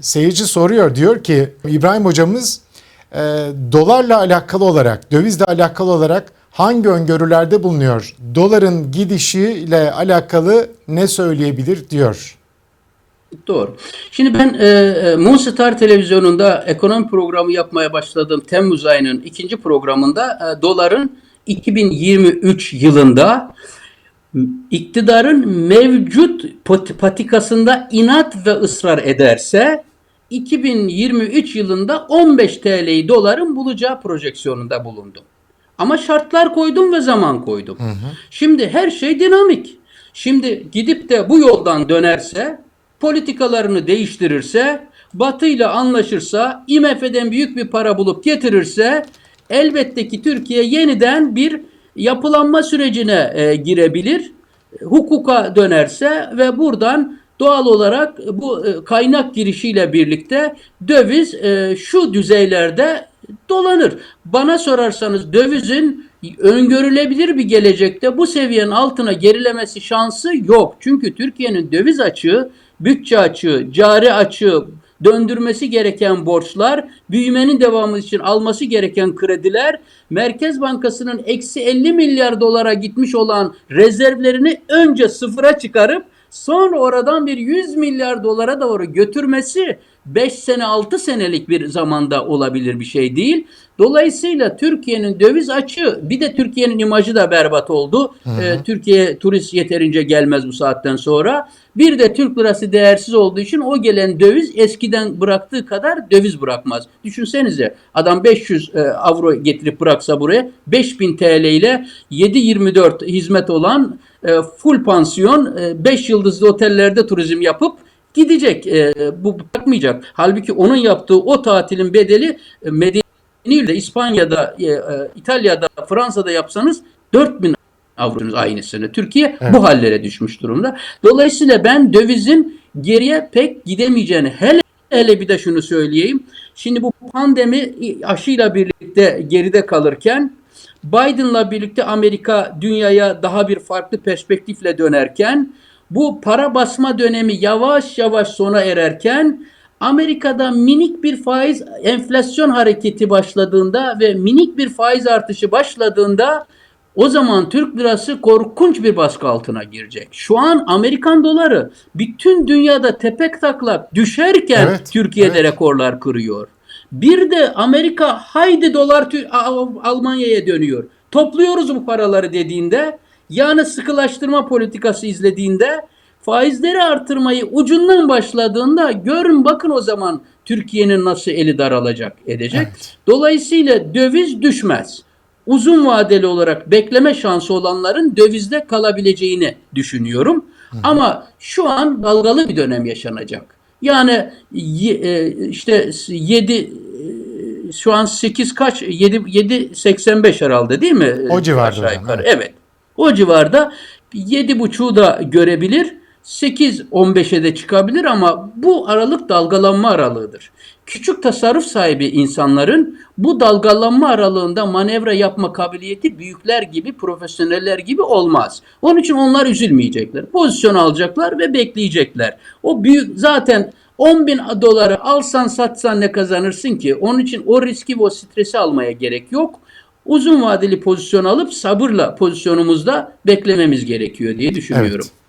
Seyirci soruyor diyor ki İbrahim hocamız e, dolarla alakalı olarak, dövizle alakalı olarak hangi öngörülerde bulunuyor? Doların gidişiyle alakalı ne söyleyebilir diyor. Doğru. Şimdi ben e, e, Moonstar televizyonunda ekonomi programı yapmaya başladığım Temmuz ayının ikinci programında e, doların 2023 yılında iktidarın mevcut pat- patikasında inat ve ısrar ederse 2023 yılında 15 TL'yi doların bulacağı projeksiyonunda bulundum. Ama şartlar koydum ve zaman koydum. Şimdi her şey dinamik. Şimdi gidip de bu yoldan dönerse, politikalarını değiştirirse, Batı ile anlaşırsa, IMF'den büyük bir para bulup getirirse elbette ki Türkiye yeniden bir yapılanma sürecine e, girebilir. Hukuka dönerse ve buradan doğal olarak bu e, kaynak girişiyle birlikte döviz e, şu düzeylerde dolanır. Bana sorarsanız dövizin öngörülebilir bir gelecekte bu seviyenin altına gerilemesi şansı yok. Çünkü Türkiye'nin döviz açığı, bütçe açığı, cari açığı, döndürmesi gereken borçlar, büyümenin devamı için alması gereken krediler, Merkez Bankası'nın eksi 50 milyar dolara gitmiş olan rezervlerini önce sıfıra çıkarıp sonra oradan bir 100 milyar dolara doğru götürmesi 5 sene 6 senelik bir zamanda olabilir bir şey değil. Dolayısıyla Türkiye'nin döviz açığı bir de Türkiye'nin imajı da berbat oldu. Ee, Türkiye turist yeterince gelmez bu saatten sonra. Bir de Türk lirası değersiz olduğu için o gelen döviz eskiden bıraktığı kadar döviz bırakmaz. Düşünsenize adam 500 e, avro getirip bıraksa buraya 5000 TL ile 7-24 hizmet olan e, full pansiyon 5 yıldızlı otellerde turizm yapıp gidecek. E, bu bırakmayacak. Halbuki onun yaptığı o tatilin bedeli e, medeni ile İspanya'da, e, e, İtalya'da, Fransa'da yapsanız 4000 avronuz aynısını. Türkiye Evet. bu hallere düşmüş durumda. Dolayısıyla ben dövizin geriye pek gidemeyeceğini hele hele bir de şunu söyleyeyim. Şimdi bu pandemi aşıyla birlikte geride kalırken Biden'la birlikte Amerika dünyaya daha bir farklı perspektifle dönerken bu para basma dönemi yavaş yavaş sona ererken Amerika'da minik bir faiz enflasyon hareketi başladığında ve minik bir faiz artışı başladığında o zaman Türk lirası korkunç bir baskı altına girecek. Şu an Amerikan doları bütün dünyada tepek taklak düşerken Evet, Türkiye'de evet. rekorlar kırıyor. Bir de Amerika haydi dolar Almanya'ya dönüyor. Topluyoruz bu paraları dediğinde yani sıkılaştırma politikası izlediğinde faizleri artırmayı ucundan başladığında görün bakın o zaman Türkiye'nin nasıl eli daralacak edecek. Evet. Dolayısıyla döviz düşmez. Uzun vadeli olarak bekleme şansı olanların dövizde kalabileceğini düşünüyorum. Ama şu an dalgalı bir dönem yaşanacak. Yani e, işte 7 şu an 8 kaç 7 7.85 herhalde değil mi? O civarda Aşağı hocam, yukarı. evet. Evet. O civarda 7.5'u da görebilir. 8-15'e de çıkabilir ama bu aralık dalgalanma aralığıdır. Küçük tasarruf sahibi insanların bu dalgalanma aralığında manevra yapma kabiliyeti büyükler gibi, profesyoneller gibi olmaz. Onun için onlar üzülmeyecekler. Pozisyon alacaklar ve bekleyecekler. O büyük zaten 10 bin doları alsan satsan ne kazanırsın ki? Onun için o riski ve o stresi almaya gerek yok. Uzun vadeli pozisyon alıp sabırla pozisyonumuzda beklememiz gerekiyor diye düşünüyorum. Evet.